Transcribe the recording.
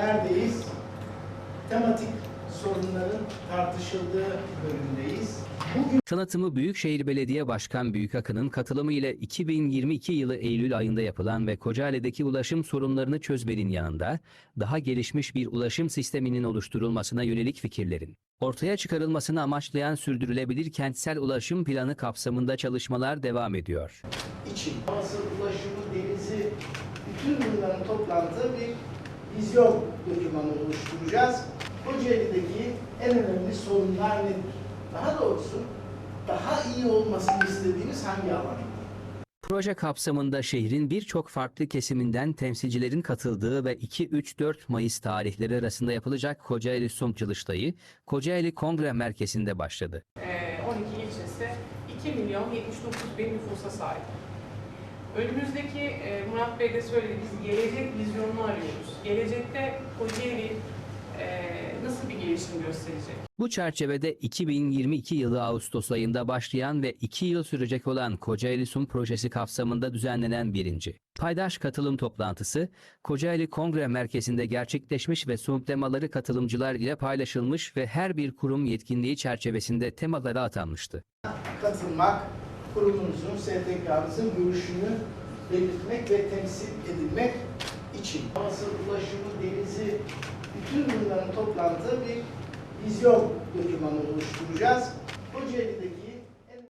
neredeyiz? Tematik sorunların tartışıldığı bölümdeyiz. Bugün Tanıtımı Büyükşehir Belediye Başkan Büyükakın'ın katılımı ile 2022 yılı Eylül ayında yapılan ve Kocaeli'deki ulaşım sorunlarını çözmenin yanında daha gelişmiş bir ulaşım sisteminin oluşturulmasına yönelik fikirlerin ortaya çıkarılmasını amaçlayan sürdürülebilir kentsel ulaşım planı kapsamında çalışmalar devam ediyor. için havası, ulaşımı, denizi, bütün bunların toplantığı bir vizyon dokümanı oluşturacağız. Kocaeli'deki en önemli sorunlar nedir? Daha doğrusu daha iyi olmasını istediğimiz hangi alanlar? Proje kapsamında şehrin birçok farklı kesiminden temsilcilerin katıldığı ve 2-3-4 Mayıs tarihleri arasında yapılacak Kocaeli Sum Çalıştayı, Kocaeli Kongre Merkezi'nde başladı. Ee, 12 ilçesi 2 milyon 79 bin nüfusa sahip. Önümüzdeki e, Murat Bey de söyledi biz gelecek vizyonunu arıyoruz. Gelecekte Kocaeli e, nasıl bir gelişim gösterecek? Bu çerçevede 2022 yılı Ağustos ayında başlayan ve 2 yıl sürecek olan Kocaeli Sum projesi kapsamında düzenlenen birinci paydaş katılım toplantısı Kocaeli Kongre Merkezi'nde gerçekleşmiş ve sunum temaları katılımcılar ile paylaşılmış ve her bir kurum yetkinliği çerçevesinde temalara atanmıştı. Katılmak, kurumunuzun, STK'nızın görüşünü belirtmek ve temsil edilmek için. Havası, ulaşımı, denizi, bütün bunların toplantığı bir vizyon dokümanı oluşturacağız. Kocaeli'deki